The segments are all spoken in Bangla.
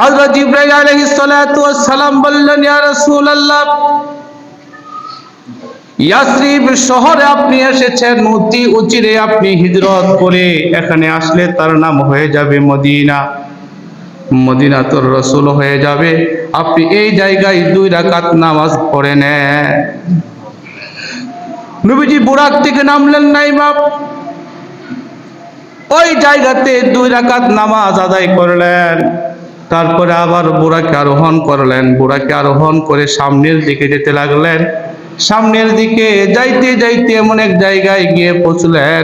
হযরত ইব্রাহিম ওয়াস সালাম বললেন, ইয়া ইয়াসরিব শহরে আপনি এসেছেন, অতি উচিরে আপনি হিজরত করে এখানে আসলে তার নাম হয়ে যাবে মদিনা। মদিনা তোর রসুল হয়ে যাবে। আপনি এই জায়গায় দুই রাকাত নামাজ পড়ে নেন। নবীজি বুরাক থেকে নামলেন, নাই বাপ, ওই জায়গাতে দুই রাকাত নামাজ আদায় করলেন। তারপরে আবার বুড়াকে আরোহণ করলেন। বুড়াকে আরোহণ করে সামনের দিকে যেতে লাগলেন। সামনের দিকে যাইতে যাইতে এমন এক জায়গায় গিয়ে পৌঁছলেন,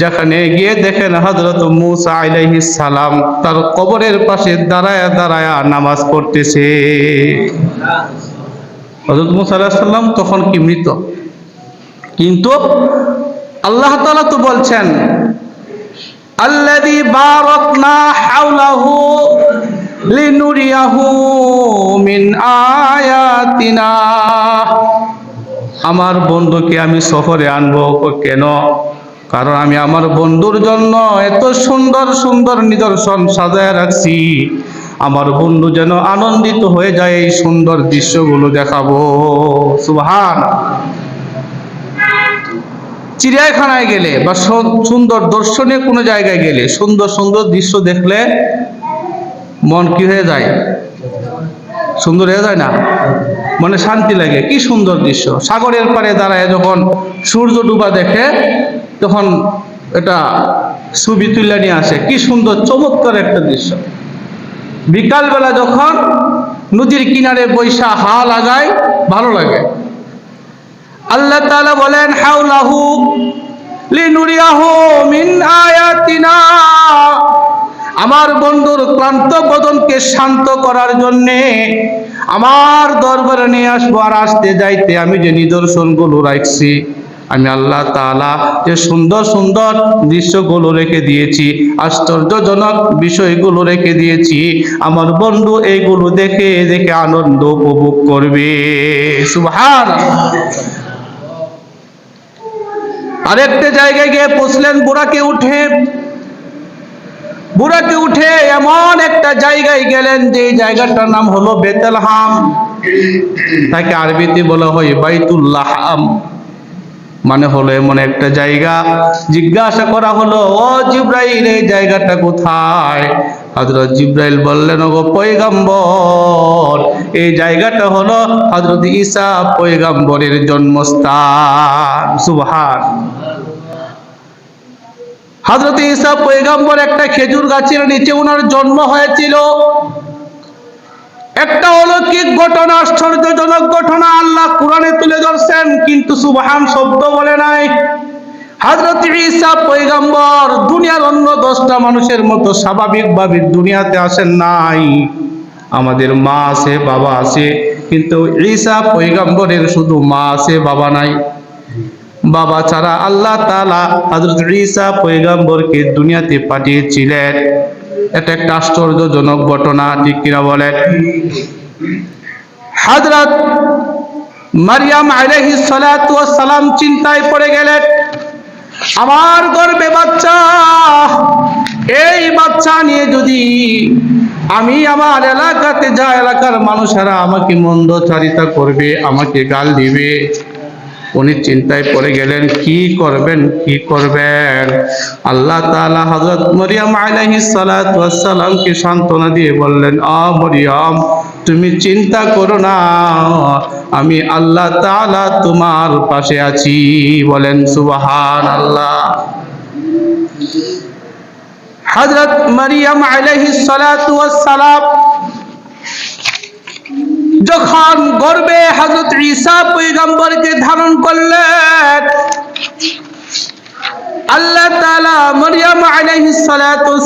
যেখানে গিয়ে দেখেন হজরত মুসা আলাইহ সালাম তার কবরের পাশে দাঁড়ায়া দাঁড়ায়া নামাজ পড়তেছে। হজরত মুসা আলাহিসাল্লাম তখন কি মৃত? কিন্তু আল্লাহ তালা তো বলছেন আল্লাদি বারত না হাওলাহু লিনুরিয়াহু মিন আয়াতিনা। আমার বন্ধুকে আমি সফরে আনব কেন? কারণ আমি আমার বন্ধুর জন্য এত সুন্দর সুন্দর নিদর্শন সাজায় রাখছি। আমার বন্ধু যেন আনন্দিত হয়ে যায় এই সুন্দর দৃশ্যগুলো দেখাবো। সুহান চিড়িয়াখানায় গেলে বা সুন্দর দর্শনীয় কোনো জায়গায় গেলে, সুন্দর সুন্দর দৃশ্য দেখলে মন কি হয়ে যায়? সুন্দর হয়ে যায় না? মনে শান্তি লাগে। কি সুন্দর দৃশ্য। সাগরের পাড়ে দাঁড়ায় যখন সূর্য ডুবা দেখে, তখন এটা ছবি তুলে নিয়ে আসে। কি সুন্দর, চমৎকার একটা দৃশ্য। বিকালবেলা যখন নদীর কিনারে বৈশা হা লাগায় ভালো লাগে। আল্লাহ তালা বলেন হাউলাহু লিনুরিয়াহু মিন আয়াতিনা। আমার বন্ধুর ক্লান্ত বদনকে শান্ত করার জন্যে আমার দরবারে নিয়ে আসব আর আসতে যাইতে আমি যে নিদর্শনগুলো রাখছি, আমি আল্লাহ তালা যে সুন্দর সুন্দর দৃশ্যগুলো রেখে দিয়েছি, আশ্চর্যজনক বিষয়গুলো রেখে দিয়েছি, আমার বন্ধু এইগুলো দেখে দেখে আনন্দ উপভোগ করবে। সুবহান আরেকটা জায়গায় গিয়ে পৌঁছলেন বুড়াকে উঠে। বুড়াকে উঠে এমন একটা জায়গায় গেলেন যে জায়গাটার নাম হলো বেতেলহাম। তাকে আরবিতে বলা হয় বাইতুল্লাহাম। মানে হলো এমন একটা জায়গা। জিজ্ঞাসা করা হলো, ও জিব্রাইল, এই জায়গাটা কোথায়? হযরত জিব্রাইল বললেন, ওগো পয়গাম্বর, এই জায়গাটা হলো হযরত ঈসা পয়গাম্বরের জন্মস্থান। সুবহান। হযরত ইসা পৈগম্বর একটা খেজুর গাছের নিচে ওনার জন্ম হয়েছিল। একটা অলৌকিক ঘটনা, আশ্চর্যজনক ঘটনা আল্লাহ কোরআনে তুলে ধরছেন, কিন্তু সুবহান শব্দ বলে নাই। হযরত ঈসা পৈগম্বর দুনিয়ার অন্য দশটা মানুষের মতো স্বাভাবিকভাবে দুনিয়াতে আসেন নাই। আমাদের মা আছে, বাবা আছে, কিন্তু ঈসা পয়গাম্বরের শুধু মা আছে, বাবা নাই। বাবা ছাড়া আল্লাহ তালা হযরত ঈসা পয়গাম্বরকে দুনিয়াতে পাঠিয়েছিলেন। এটা একটা আশ্চর্যজনক ঘটনা, ঠিক কিনা বলেন হযরত মারিয়াম সালাতু সালাম চিন্তায় পড়ে গেলেন, আমার গর্বে বাচ্চা, এই বাচ্চা নিয়ে যদি আমি আমার এলাকাতে যা এলাকার মানুষেরা আমাকে মন্দ চারিতা করবে, আমাকে গাল দিবে উনি চিন্তায় পড়ে গেলেন, কি করবেন? কি করবেন? আল্লাহ তাআলা হযরত মরিয়ম আলাইহিস সালামকে সান্ত্বনা দিয়ে বললেন, আ মরিয়ম, তুমি চিন্তা করো না, আমি আল্লাহ তাআলা তোমার পাশে আছি। বলেন, সুবহানাল্লাহ। হযরত মরিয়ম আলাইহিস সালাতু সালাম যখন গর্বে হযরত ঈসা পয়গম্বরকে ধারণ করলেন, আল্লাহ তালা মরিয়ম আলাইহিস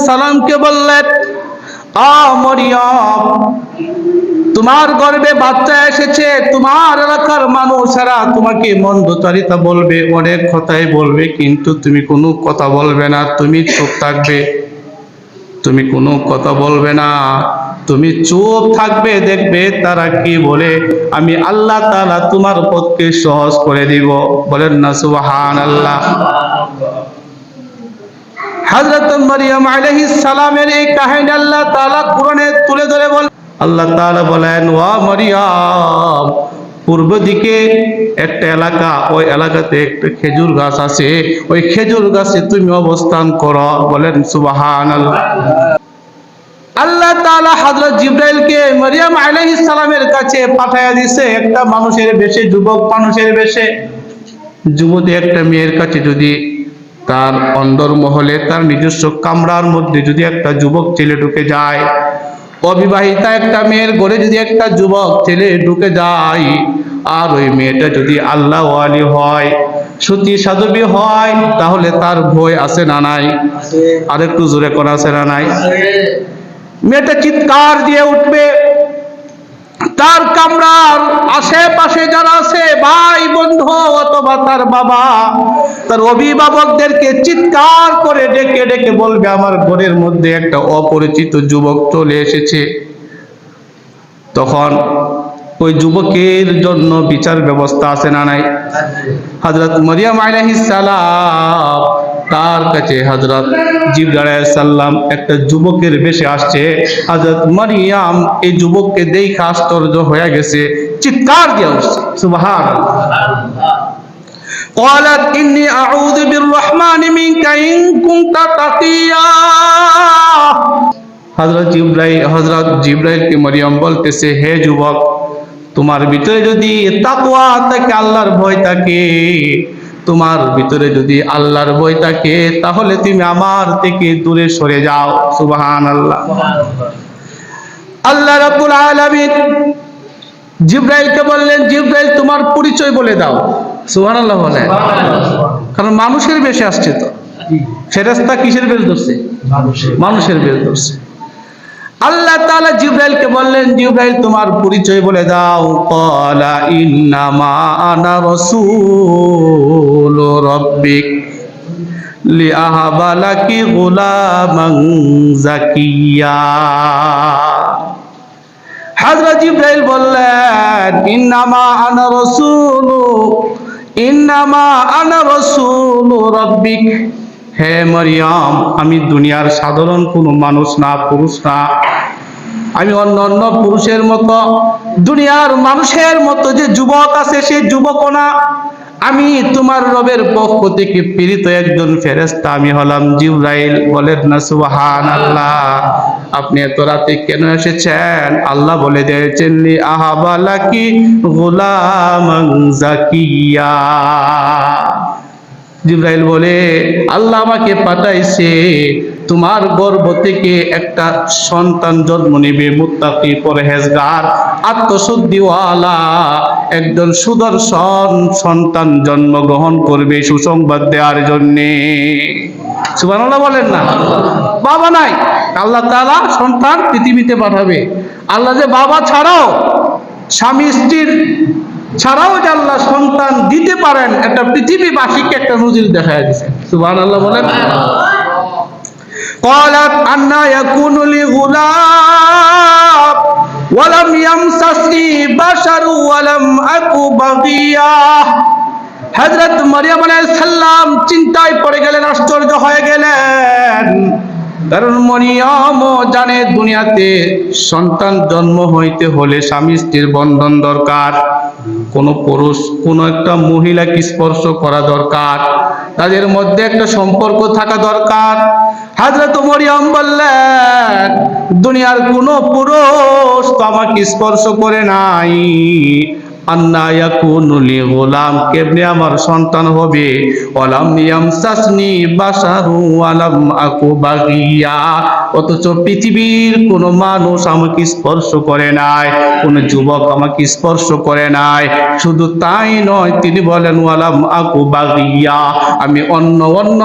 সালামকে বললেন, আ মরিয়ম, তোমার গর্বে বাচ্চা এসেছে, তোমার এলাকার মানুষেরা তোমাকে মন্দচারিতা বলবে, অনেক কথাই বলবে, কিন্তু তুমি কোনো কথা বলবে না, তুমি চুপ থাকবে, তুমি কোনো কথা বলবে না। তুমি চুপ থাকবে, দেখবে তারা কি বলে। আমি আল্লাহ তালা তোমার পথকে সহজ করে দিব। বলেন না সুবাহান আল্লাহ হযরত মারিয়াম আলাইহিস সালামের এই কাহিনী আল্লাহ তাআলা কোরআনে তুলে ধরে আল্লাহ তাআলা বলেন, ওয়া মারিয়াম, পূর্ব দিকে একটা এলাকা, ওই এলাকাতে একটা খেজুর গাছ আছে। ওই খেজুর গাছে তুমি অবস্থান করো। বলেন সুবাহান আল্লাহ তাআলা হযরত জিব্রাইলকে মরিয়াম আলাইহিস সালামের কাছে পাঠায়া দিছে একটা মানুষের বেশে যুবক মানুষের বেশে। যুবতী একটা মেয়ের কাছে যদি তার অন্দরমহলে তার নিজস্ব কামরার মধ্যে যদি একটা যুবক ছেলে ঢুকে যায় অবিবাহিতা একটা মেয়ের ঘরে যদি একটা যুবক ছেলে ঢুকে যায় আর ওই মেয়েটা যদি আল্লাহ আলী হয় সতী সাধবী হয় তাহলে তার ভয় আছে না নাই? আর একটু জোরে করা আছে না নাই? মেয়েটা চিৎকার দিয়ে উঠবে। তার কামরার আশেপাশে যারা আছে, ভাই, বন্ধু অথবা তার বাবা, তার অভিভাবকদেরকে চিৎকার করে ডেকে ডেকে বলবে, আমার ঘরের মধ্যে একটা অপরিচিত যুবক চলে এসেছে। তখন ওই যুবকের জন্য বিচার ব্যবস্থা আছে না নাই? হজরত মরিয়াম আলাইহিস সালাম তার কাছে হজরত জিব্রাইল সাল্লাম একটা যুবকের বেশে আসছে হজরত মরিয়াম এই যুবককে দেখে আশ্চর্য হয়ে গেছে চিৎকার দিয়ে উঠছে সুবহান قالت إني أعوذ بالرحمن منك إن كنت تقيا হজরত জিব্রাইল হজরত জিব্রাইলকে মরিয়ম বলতেছে হে যুবক তোমার ভিতরে যদি তাকওয়া থাকে আল্লাহর ভয় থাকে তোমার ভিতরে যদি আল্লাহর বই থাকে তাহলে তুমি আমার থেকে দূরে সরে যাও। সুবহান আল্লাহ আল্লাহ রাব্বুল আলামিন জিব্রাইলকে বললেন জিব্রাইল তোমার পরিচয় বলে দাও। সুবহানাল্লাহ বলেন কারণ মানুষের বেশে আসছে তো। ফেরেশতা কিসের বেশ ধরছে? মানুষের বেশ ধরছে। আল্লাহ তাআলা জিব্রাইলকে বললেন, জিব্রাইল, তোমার পরিচয় বলে দাও। ক্বালা, ইন্নামা আনা রাসূল রাব্বিক লিআহাবা লাকি গুলামান জাকিয়া হযরত জিব্রাইল বললেন, ইন্নামা আনা রাসূল, ইন্নামা আনা রাসূল রাব্বিক। হে মরিয়ম, আমি দুনিয়ার সাধারণ কোনো মানুষ না, পুরুষ না। আমি অন্য অন্য পুরুষের মতো, দুনিয়ার মানুষের মতো যে যুবক আছে সেই যুবক না। আমি তোমার রবের পক্ষ থেকে প্রেরিত একজন ফেরেস্তা আমি হলাম জিব্রাইল, বলেন না সুবহান আল্লাহ আপনি এত রাতে কেন এসেছেন? আল্লাহ বলে দিয়েছেন, লি আহাবালাকি গোলাম জাকিয়া। জিব্রাইল বলে, আল্লাহ আমাকে পাঠাইছে, তোমার গর্ভ থেকে একটা সন্তান জন্ম নেবে, মুত্তাকি, পরহেজগার, আত্মশুদ্ধিওয়ালা, একজন সুদর্শন সন্তান জন্মগ্রহণ করবে সুসংবাদ দেওয়ার জন্যে। সুবহানাল্লাহ বলেন না? বাবা নাই। আল্লাহ তাআলা সন্তান পৃথিবীতে পাঠাবে। আল্লাহ যে বাবা ছাড়াও স্বামী স্ত্রীর ছাড়াও যে আল্লাহ সন্তান দিতে পারেন একটা পৃথিবীবাসীকে একটা নজির দেখা দিয়েছে সুবহান আল্লাহ বলেন قالت أن يكون لي غلام ولم يمسسني بشر ولم أك بغيا হযরত মারিয়াম আলাইহিস সালাম চিন্তায় পড়ে গেলেন আশ্চর্য হয়ে গেলেন কারণ মরিয়ম জানে দুনিয়াতে সন্তান জন্ম হইতে হলে স্বামী স্ত্রীর বন্ধন দরকার কোন পুরুষ, কোন একটা মহিলাকে স্পর্শ করা দরকার। তাদের মধ্যে একটা সম্পর্ক থাকা দরকার। হাজরত মরিয়ম বললেন, দুনিয়ার কোন পুরুষ তো আমাকে স্পর্শ করে নাই। কেমনে আমার সন্তান হবে? অথচ পৃথিবীর কোন মানুষ আমাকে স্পর্শ করে নাই, কোন যুবক আমাকে স্পর্শ করে নাই। শুধু তাই নয়, তিনি বলেন, ওয়ালাম আকু বাগিয়া। আমি অন্য অন্য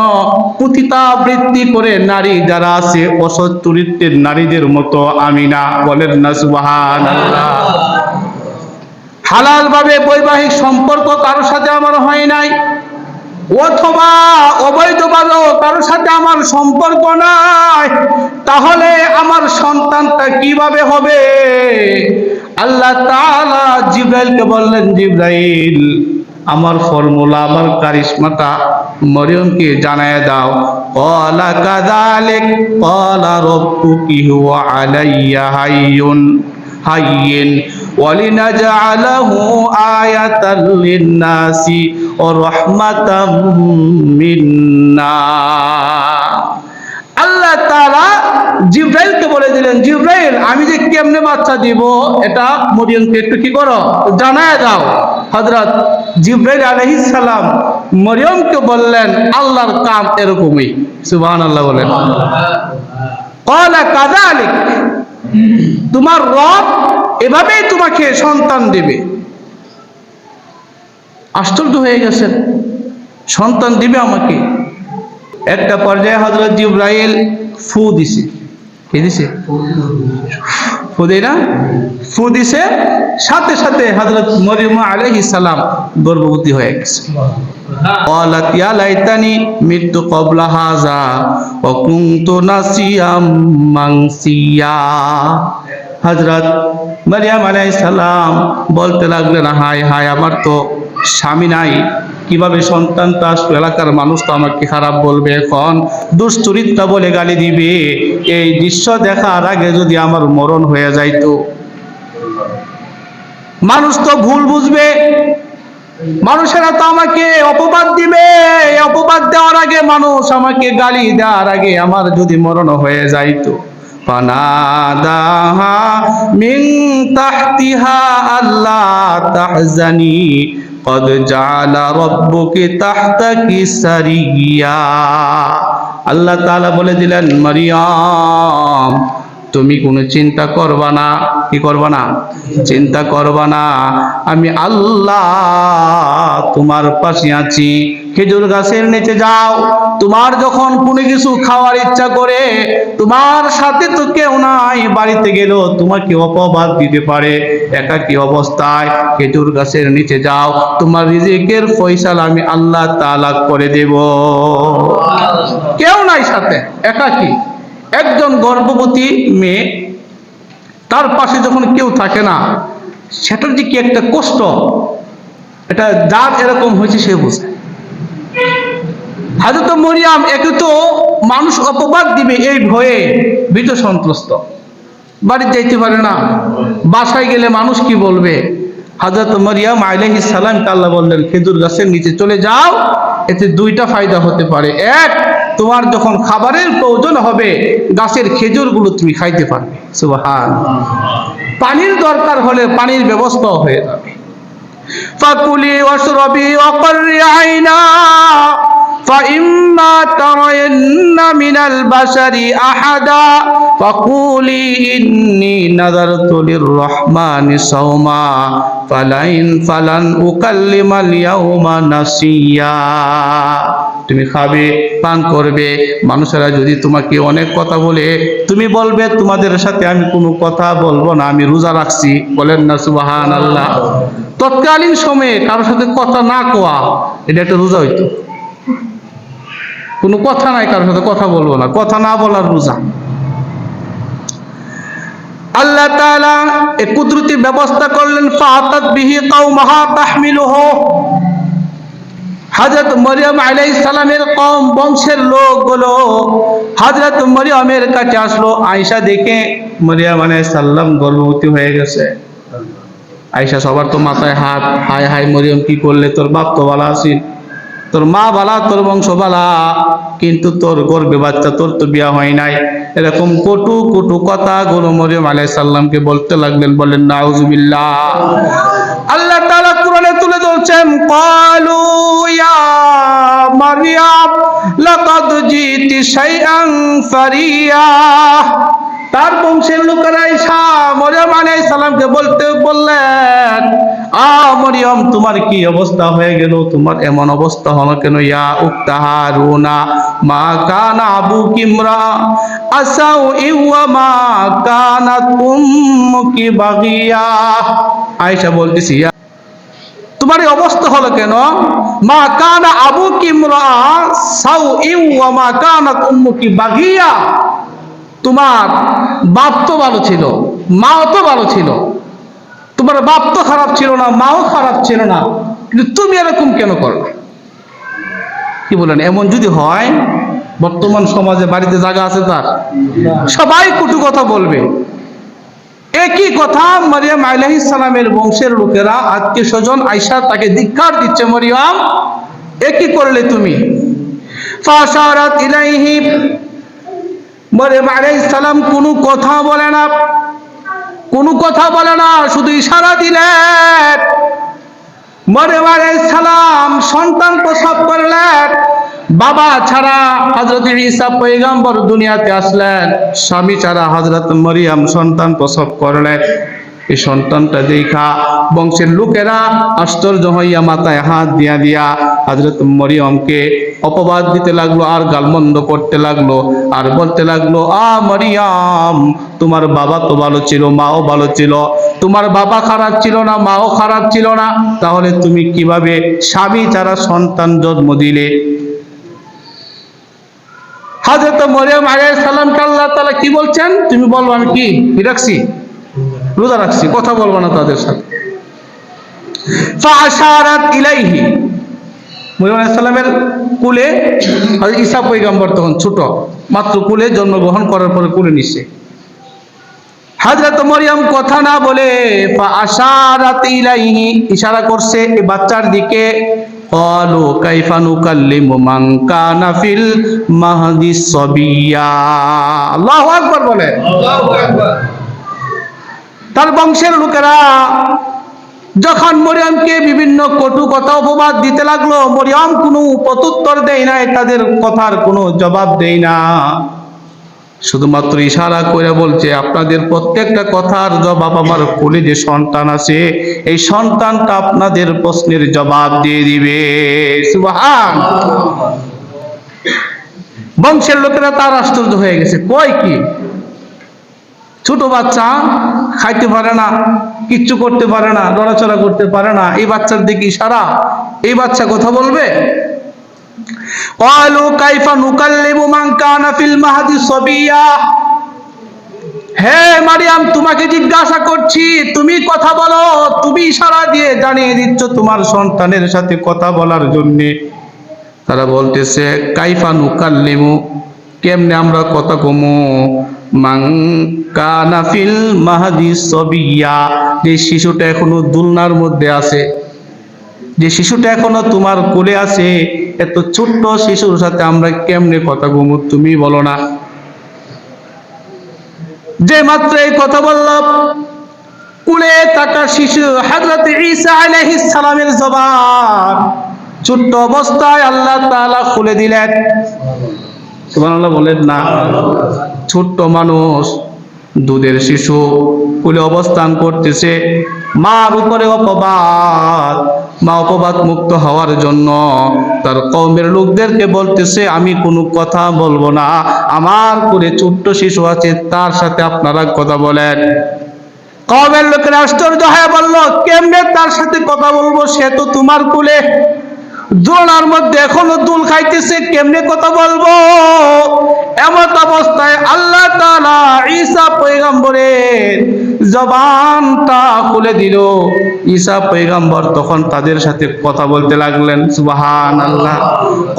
পুতিতাবৃত্তি করে নারী যারা আছে অসৎ চরিত্রের নারীদের মতো আমি না। বলেন না, সুবহানাল্লাহ। হালাল ভাবে বৈবাহিক সম্পর্ক কারোর সাথে আমার হয় নাই, অথবা অবৈধভাবেও কারোর সাথে আমার সম্পর্ক নাই, তাহলে আমার সন্তানটা কীভাবে হবে? আল্লাহ তাআলা জিব্রাইলকে বললেন, জিব্রাইল, আমার ফর্মুলা, আমার কারিশমাটা মরিয়মকে জানায় দাও। কলা কাযালিক কলা রব্বুকি হুয়া আলাইয়া হাইয়ুন, হাইয়িন। ولنجعله آية للناس ورحمة منا আল্লাহ তাআলা জিব্রাইলকে বলে দিলেন জিব্রাইল আমি যে কেমনে বাচ্চা দিব এটা মরিয়মকে একটু কি করো জানায় দাও হযরত জিব্রাইল আলাইহিস সালাম মরিয়মকে বললেন আল্লাহর কাম এরকমই সুবহানাল্লাহ বলেন ক্বালা কাযালিক তোমার রব এভাবেই তোমাকে সন্তান দেবে। আশ্চর্য হয়ে গেছেন। সন্তান দিবে আমাকে। একটা পর্যায়ে হজরত ইব্রাহিম ফু দিছে। কে দিছে? ফুদিনা ফুদিসে সাথে সাথে হযরত মরিমা আলাইহিস সালাম গর্ভবতী হয়ে গেছে। লাইতানি মৃত্যু কবলা হাজা অকুন্ত নাসিয়াম মাংসিয়া হযরত মারিয়াম আলাইহিস সালাম বলতে লাগলেন হায় হায় আমার তো স্বামী নাই। কীভাবে সন্তানটা আসবে এলাকার মানুষ তো আমাকে খারাপ বলবে এখন? দুশ্চরিত্রা বলে গালি দিবে। এই দৃশ্য দেখার আগে যদি আমার মরণ হয়ে যাইতো। মানুষ তো ভুল বুঝবে। মানুষেরা তো আমাকে অপবাদ দিবে। অপবাদ দেওয়ার আগে মানুষ আমাকে গালি দেওয়ার আগে আমার যদি মরণ হয়ে যাইতো। ফানাদাহা মিন তাহতিহা আল্লাহ তাহজানি। قد جعل ربك تحتك سريا আল্লাহ তাআলা বলে দিলেন মারিয়াম তুমি কোনো চিন্তা করবা না কি করবা না চিন্তা করবা না আমি আল্লাহ তোমার পাশে আছি খেজুর গাছের নিচে যাও। তোমার যখন কোনো কিছু খাওয়ার ইচ্ছা করে, তোমার সাথে তো কেউ নাই, বাড়িতে গেল তোমাকে অপবাদ দিতে পারে? একাকী অবস্থায় খেজুর গাছের নিচে যাও। তোমার রিজিকের ফয়সালা আমি আল্লাহ তাআলা করে দেব। কেউ নাই সাথে, একাকী। একজন গর্ভবতী মেয়ে, তার পাশে যখন কেউ থাকে না, সেটার যে কি একটা কষ্ট, এটা যার এরকম হয়েছে সে বোঝে। হাজরত মরিয়াম একে তো মানুষ অপবাদ দিবে এই ভয়ে, ভীত সন্ত্রস্ত। বাড়ি যাইতে পারে না। বাসায় গেলে মানুষ কি বলবে? হাজরত মরিয়াম আলাইহিস সালামকে আল্লাহ বললেন, খেজুর গাছের নিচে চলে যাও, এতে দুইটা ফায়দা হতে পারে। এক, তোমার যখন খাবারের প্রয়োজন হবে, গাছের খেজুরগুলো তুমি খাইতে পারবে। সুবহান। পানির দরকার হলে পানির ব্যবস্থাও হয়ে যাবে। فكلي واشربي وقري عينا. فإما ترين من البشر أحدا فقولي إني نذرت للرحمن صوما فلن فلن أكلم اليوم نسيا. তুমি খাবে, পান করবে। মানুষেরা যদি তোমাকে অনেক কথা বলে, তুমি বলবে, তোমাদের সাথে আমি কোনো কথা বলব না, আমি রোজা রাখছি। বলেন না সুবাহান আল্লাহ তৎকালীন সময়ে কারোর সাথে কথা না কোয়া, এটা একটা রোজা হইতো। কোনো কথা নাই কারোর সাথে কথা বলব না, কথা না বলার রোজা। আল্লাহ তাআলা এ কুদরতি ব্যবস্থা করলেন, ফাতাত বিহি কাউমাহা তাহমিলুহু। হযরত মরিয়ম আলাইহিস সালামের কম বংশের লোক লোকগুলো হযরত মরিয়মের কাছে আসলো, আয়েশা দেখে মরিয়ম আলাই সাল্লাম গর্ভবতী হয়ে গেছে। আয়সা সবার তো মাথায় হাত, হায় হায় মরিয়ম, কি করলে তোর বাপ তো বালা আছিস তোর মা বালা, তোর বংশ বালা, কিন্তু তোর গর্বে বাচ্চা, তোর তো বিয়া হয় নাই। এরকম কটু কটু কথা গুরু মরিয়ম আলাইহিস সাল্লামকে বলতে লাগলেন, বলেন, নাউজুবিল্লাহ। আল্লাহ তাআলা কোরআনে তুলে ধরছেন ফারিয়া তার বংশের লোকেরা ঈসা মরিয়ম সালামকে বলতে বললেন, আ মরিয়ম, তোমার কি অবস্থা হয়ে গেল? তোমার এমন অবস্থা হলো কেন? ইয়া উক্তা হারুনা, মা কানা আবু কিমরা, আসাউ ইওয়া মা কানাত উম্মুকি বাগিয়া। আয়েশা বলতেছি তোমার এই অবস্থা হলো কেন? মা কানা আবু কিমরা সাউ মা উম্মুকি বাগিয়া। তোমার বাপ তো ভালো ছিল মাও তো ভালো ছিল। তোমার বাপ তো খারাপ ছিল না মাও খারাপ ছিল না। কিন্তু তুমি এরকম কেন করো কি বলেন এমন যদি হয় বর্তমান সমাজে বাড়িতে জায়গা আছে তার। সবাই কটু কথা বলবে। একই কথা মরিয়ম আলাইহিস সালামের বংশের লোকেরা, আত্মীয় স্বজন আয়সা তাকে ধিক্কার দিচ্ছে, মরিয়াম, একই করলে তুমি? ফাশারাত ইলাইহি মরিয়ম সালাম কোনো কথা বলে না, কোনো কথা বলে না, শুধু ইশারা দিলেন। মরিয়ম আলাইহিস সালাম সন্তান প্রসব করলেন। বাবা ছাড়া হজরত ঈসা পয়গম্বর দুনিয়াতে আসলেন, স্বামী ছাড়া হজরত মরিয়াম সন্তান প্রসব করলেন এই সন্তানটা দেখা বংশের লোকেরা আশ্চর্য হইয়া মাথায় হাত দিয়া দিয়া হজরত মরিয়মকে অপবাদ দিতে লাগল, আর গালমন্দ করতে লাগল, আর বলতে লাগল, আ মরিয়াম, তোমার বাবা তো ভালো ছিল, মাও ভালো ছিল। তোমার বাবা খারাপ ছিল না, মাও খারাপ ছিল না। তাহলে তুমি কীভাবে স্বামী ছাড়া সন্তান জন্ম দিলে? হাজরত মরিয়াম আলাইহিস সালামকে আল্লাহ তালা কি বলছেন? তুমি বলব আমি কি? রাখছি? রোজা রাখছি, কথা বলব না তাদের সাথে। ফাআশারাত ইলাইহি। মরিয়ম আলাইহিস সালামের কুলে ঈসা পয়গম্বর তখন ছোট, মাত্র কুলে জন্মগ্রহণ করার পরে কুলে নিছে। হযরত মরিয়ম কথা না বলে ইলাইহি ইশারা করছে, এই বাচ্চার দিকে قالوا كيف نكلم من كان في المهد صبيا আল্লাহু আকবার বলে তার বংশের লোকেরা যখন মরিয়মকে বিভিন্ন কটু কথা অপবাদ দিতে লাগলো মরিয়ম কোনো প্রত্যুত্তর দেয় নাই তাদের কথার কোনো জবাব দেয় না শুধুমাত্র ইশারা করে বলছে, আপনাদের প্রত্যেকটা কথার জবাব আমার কোলে যে সন্তান আছে, এই সন্তানটা আপনাদের প্রশ্নের জবাব দিয়ে দিবে। বংশের লোকেরা তার আশ্চর্য হয়ে গেছে। কয় কি? ছোট বাচ্চা খাইতে পারে না, কিচ্ছু করতে পারে না, নড়াচড়া করতে পারে না, এই বাচ্চার দিকে ইশারা, এই বাচ্চা কথা বলবে? قالوا كيف نكلم من كان في المهد صبيا হে মারিয়াম তোমাকে জিজ্ঞাসা করছি তুমি কথা বলো তুমি ইশারা দিয়ে জানিয়ে দিচ্ছ তোমার সন্তানের সাথে কথা বলার জন্য তারা বলতেছে কাইফা নুকাল্লিমু কেমনে আমরা কথা কমু মাং কানা ফিল মাহাদি সবিয়া যে শিশুটা এখনো দুলনার মধ্যে আছে যে শিশুটা এখনও তোমার কোলে আছে, এত ছোট্ট শিশুর সাথে আমরা কেমনে কথা ঘুমু তুমি বলো না। যে মাত্র এই কথা বললাম, কুলে থাকা শিশু হযরত ঈসা আলাইহিস সালামের জবান ছোট্ট অবস্থায় আল্লাহ তাআলা খুলে দিলেন। সুবহানাল্লাহ বলেন না, ছোট্ট মানুষ দুধের শিশু কুলে অবস্থান করতেছে। মার উপরে অপবাদ। মা অপবাদ মুক্ত হওয়ার জন্য তার কৌমের লোকদেরকে বলতেছে, আমি কোনো কথা বলব না। আমার করে ছোট্ট শিশু আছে, তার সাথে আপনারা কথা বলেন। কমের লোকের আশ্চর্য হয়ে বলল, কেমনে তার সাথে কথা বলব? সে তো তোমার কুলে দোলনার মধ্যে এখনও দুল খাইতেছে, কেমনে কথা বলব? এমত অবস্থায় আল্লাহ তাআলা ঈসা পয়গম্বরের জবানটা খুলে দিল। ঈসা পয়গম্বর তখন তাদের সাথে কথা বলতে লাগলেন, সুবহানাল্লাহ।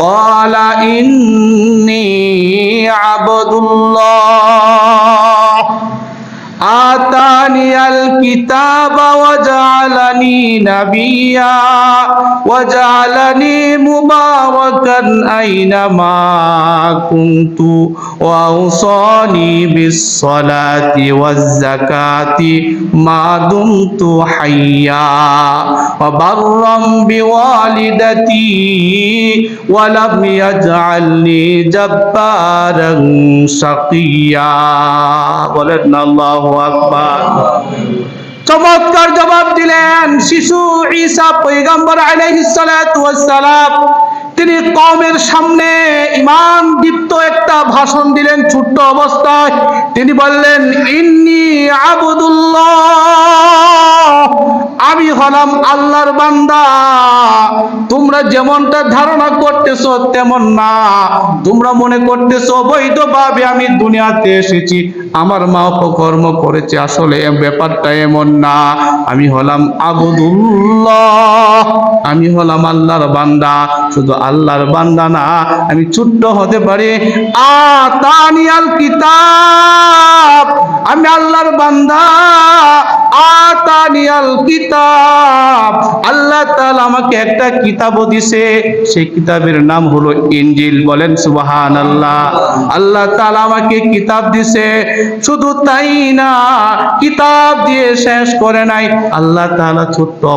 ক্বালা ইন্নি আবদুল্লাহ। آتاني الكتاب وجعلني نبيا وجعلني مباركا أينما كنت وأوصاني بالصلاة والزكاة ما دمت حيا وبرا بوالدتي ولم يجعلني جبارا شقيا ولدنا الله চমৎকার জবাব দিলেন শিশু ঈসা পয়গম্বর আলাইহিস সালাতু ওয়াস সালাম। তিনি কওমের সামনে ইমান দীপ্ত একটা ভাষণ দিলেন ছোট্ট অবস্থায়। তিনি বললেন, ইন্নি আবুদুল্লাহ। আমি হলাম আল্লাহর বান্দা। তোমরা যেমনটা ধারণা করতেছ তেমন না। তোমরা মনে করতেছ, অবৈধভাবে আমি দুনিয়াতে এসেছি। আমার মা অপকর্ম করেছে, আসলে ব্যাপারটা এমন না। আমি হলাম আবুদুল্লাহ। আমি হলাম আল্লাহর বান্দা। শুধু আল্লাহর বান্দা না, আমি ছোট্ট হতে পারি। আতানিয়াল কিতাব। আমি আল্লাহর বান্দা। আতানিয়াল কিতাব। আল্লাহ তাআলা আমাকে একটা কিতাবও সেই কিতাবের নাম হলো বলেন আল্লাহ তাআলা আমাকে কিতাব শুধু তাই না, কিতাব দিয়ে শেষ করে নাই। আল্লাহ তাআলা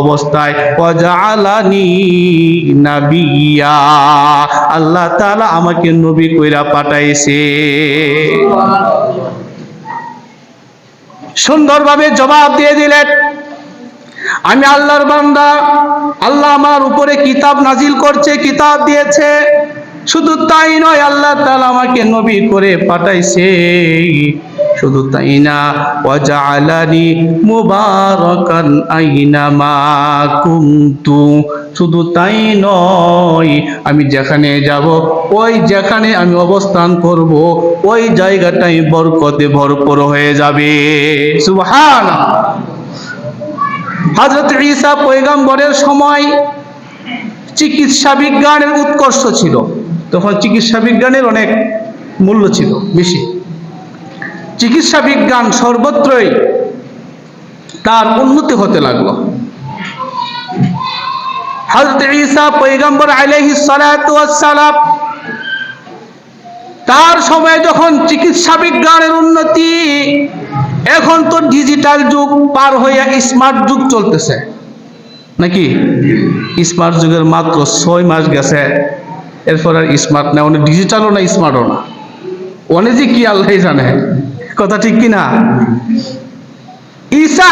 অবস্থায় নাবিয়্যা আল্লাহ তাআলা আমাকে নবী কইরা পাঠাইছে। সুন্দরভাবে জবাব দিয়ে দিলেন। আমি আল্লাহর বান্দা। আল্লাহ আমার উপরে কিতাব নাজিল করছে, কিতাব দিয়েছে। শুধু তাই নয়, আল্লাহ তাআলা আমাকে নবী করে পাঠাইছে। শুধু তাই না, ওয়াজআলানি মুবারাকান আইনামা কুনতু। শুধু তাই নয়, আমি যেখানে যাব, ওই যেখানে আমি অবস্থান করব, ওই জায়গাটাই বরকতে ভরপুর হয়ে যাবে। সুবহান হযরত ঈসা পয়গম্বরের সময় চিকিৎসা বিজ্ঞানের উৎকর্ষ ছিল। তখন চিকিৎসা বিজ্ঞানের অনেক মূল্য ছিল, বেশি। চিকিৎসা বিজ্ঞান সর্বত্রই তার উন্নতি হতে লাগল। হযরত ঈসা সালাতু ওয়াস সালাম তার সময় যখন চিকিৎসা বিজ্ঞানের উন্নতি, এখন তো ডিজিটাল যুগ, পার হয়ে স্মার্ট যুগ চলতেছে। নাকি? স্মার্ট যুগের মাত্র ছয় মাস গেছে, এরপর আর স্মার্ট না, অনেক ডিজিটালও না স্মার্টও না। অনেক যে কি আল্লাহ জানে? কথা ঠিক কি না ঈসা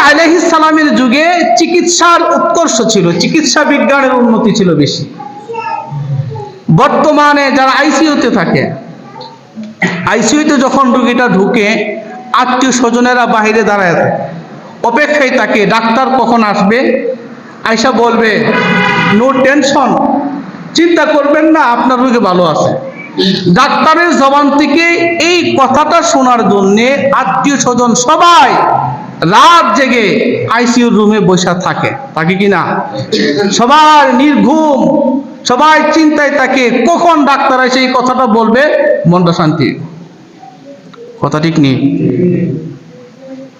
সালামের যুগে চিকিৎসার উৎকর্ষ ছিল, চিকিৎসা বিজ্ঞানের উন্নতি ছিল বেশি। বর্তমানে যারা আইসিইউতে থাকে আইসিইউতে যখন রুগীটা ঢুকে, আত্মীয় স্বজনেরা বাহিরে দাঁড়ায় থাকে। অপেক্ষায় থাকে ডাক্তার কখন আসবে? আয়সা বলবে নো টেনশন চিন্তা করবেন না, আপনার রোগী ভালো আছে। ডাক্তারের জবান থেকে এই কথাটা শোনার জন্য আত্মীয় স্বজন সবাই রাত জেগে আইসিইউ রুমে বসে থাকে। থাকে কি না? সবার নির্ঘুম। সবাই চিন্তায় থাকে, কখন ডাক্তার এসে এই কথাটা বলবে? মনটা শান্তি। কথা ঠিক নেই।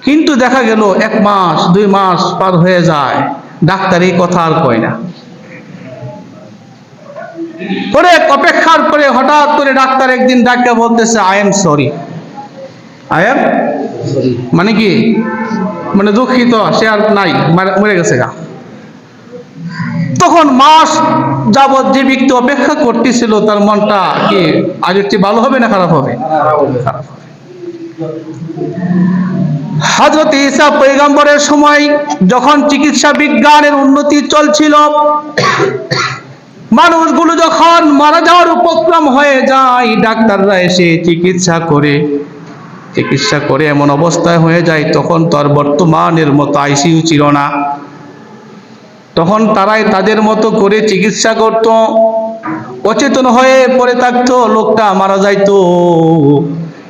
কিন্তু দেখা গেল, এক মাস, দুই মাস পার হয়ে যায়, ডাক্তার এই কথা আর কয় না। পরে অপেক্ষার পরে হঠাৎ করে ডাক্তার একদিন ডাক্তার বলতেছে I am sorry I am মানে কি? মানে দুঃখিত, সে আর নাই মরে গেছে গা। তখন মাস যাবৎ যে ব্যক্তি অপেক্ষা করতেছিল, তার মনটা কি আগের চেয়ে ভালো হবে না খারাপ হবে? হজরত ঈসা পৈগম্বরের সময় যখন চিকিৎসা বিজ্ঞানের উন্নতি চলছিল, মানুষগুলো যখন মারা যাওয়ার উপক্রম হয়ে যায়, ডাক্তাররা এসে চিকিৎসা করে চিকিৎসা করে এমন অবস্থায় হয়ে যায়, তখন তো আর বর্তমানের মতো আইসিইউ ছিল না। তখন তারাই তাদের মতো করে চিকিৎসা করত, অচেতন হয়ে পড়ে থাকতো, লোকটা মারা যাইতো।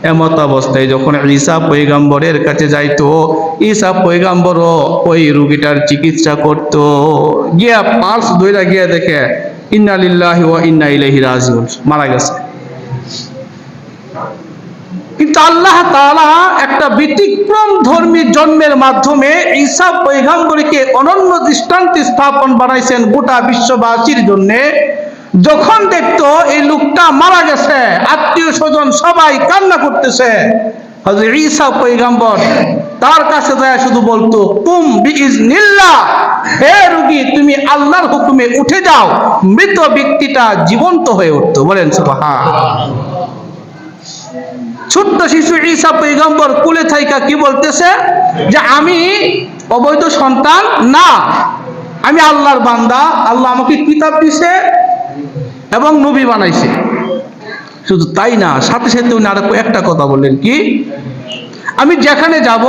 এমত অবস্থায় যখন ঈসা পৈগাম্বরের কাছে যাইতো, ঈসা পৈগম্বরও ওই রুগীটার চিকিৎসা করত। গিয়া পার্স ধইরা গিয়া দেখে, ইন্না লিল্লাহি ওয়া ইন্না ইলাইহি রাজিউন। মারা গেছে। কিন্তু আল্লাহ তালা একটা ব্যতিক্রম ধর্মী জন্মের মাধ্যমে ঈসা পৈগম্বরকে অনন্য দৃষ্টান্ত স্থাপন বানাইছেন গোটা বিশ্ববাসীর জন্যে। যখন দেখতো এই লোকটা মারা গেছে, আত্মীয় স্বজন সবাই কান্না করতেছে। তার কাছে শুধু বলতো, কুম হে রোগী, তুমি আল্লাহর হুকুমে উঠে যাও। মৃত ব্যক্তিটা জীবন্ত হয়ে উঠতো। বলেন সুবহান। ছোট্ট শিশু ঈসা পৈগম্বর কুলে থাইকা কি বলতেছে? যে আমি অবৈধ সন্তান না, আমি আল্লাহর বান্দা, আল্লাহ আমাকে কিতাব দিছে এবং নবী বানাইছে। শুধু তাই না, সাথে সাথে উনি আরও একটা কথা বললেন কি? আমি যেখানে যাব,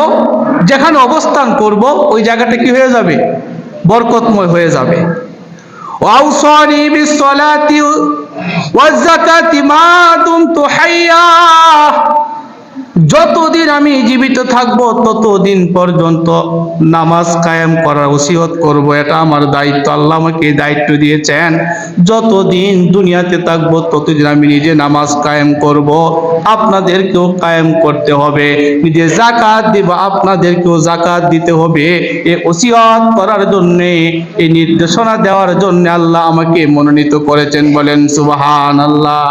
যেখানে অবস্থান করব, ওই জায়গাটা কি হয়ে যাবে? বরকতময় হয়ে যাবে। ওয়াউসানি বিসসালাতি والزكاة ما دمت حيا. যতদিন আমি জীবিত থাকব, ততদিন পর্যন্ত নামাজ কায়েম করার ওসিয়ত করব। এটা আমার দায়িত্ব। আল্লাহ আমাকে দায়িত্ব দিয়েছেন। যতদিন দুনিয়াতে থাকব, ততদিন আমি নিজে নামাজ কায়েম করব। আপনাদেরকেও কায়েম করতে হবে। নিজে জাকাত দিব, আপনাদেরকেও জাকাত দিতে হবে। এ ওসিয়ত করার জন্য এই নির্দেশনা দেওয়ার জন্য আল্লাহ আমাকে মনোনীত করেছেন বলেন সুবহান আল্লাহ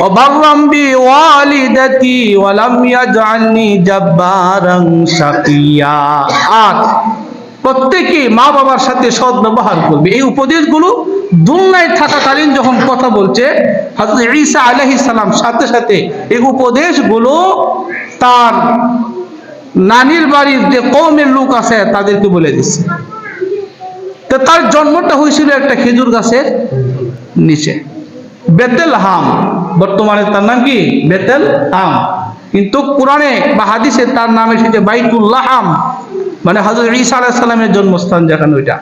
وبرا بوالدتي ولم يجعلني جبارا شقيا আর প্রত্যেকে মা বাবার সাথে সৎ ব্যবহার করবে এই উপদেশগুলো দুনিয়ায় থাকাকালীন যখন কথা বলছে হযরত ঈসা আলাইহিস সালাম সাথে সাথে এই উপদেশগুলো তার নানির বাড়ির যে কওমের লোক আছে তাদেরকে বলে দিচ্ছে তো তার জন্মটা হয়েছিল একটা খেজুর গাছের নিচে বেতেল হাম। বর্তমানে তার নাম কি? বেতেল হাম। কিন্তু কোরআনে বা হাদিসে তার নাম এসেছে বাইতুল্লাহ হাম। মানে হজরত ঈসা আলাহিসাল্লামের জন্মস্থান যেখানে ওইটা।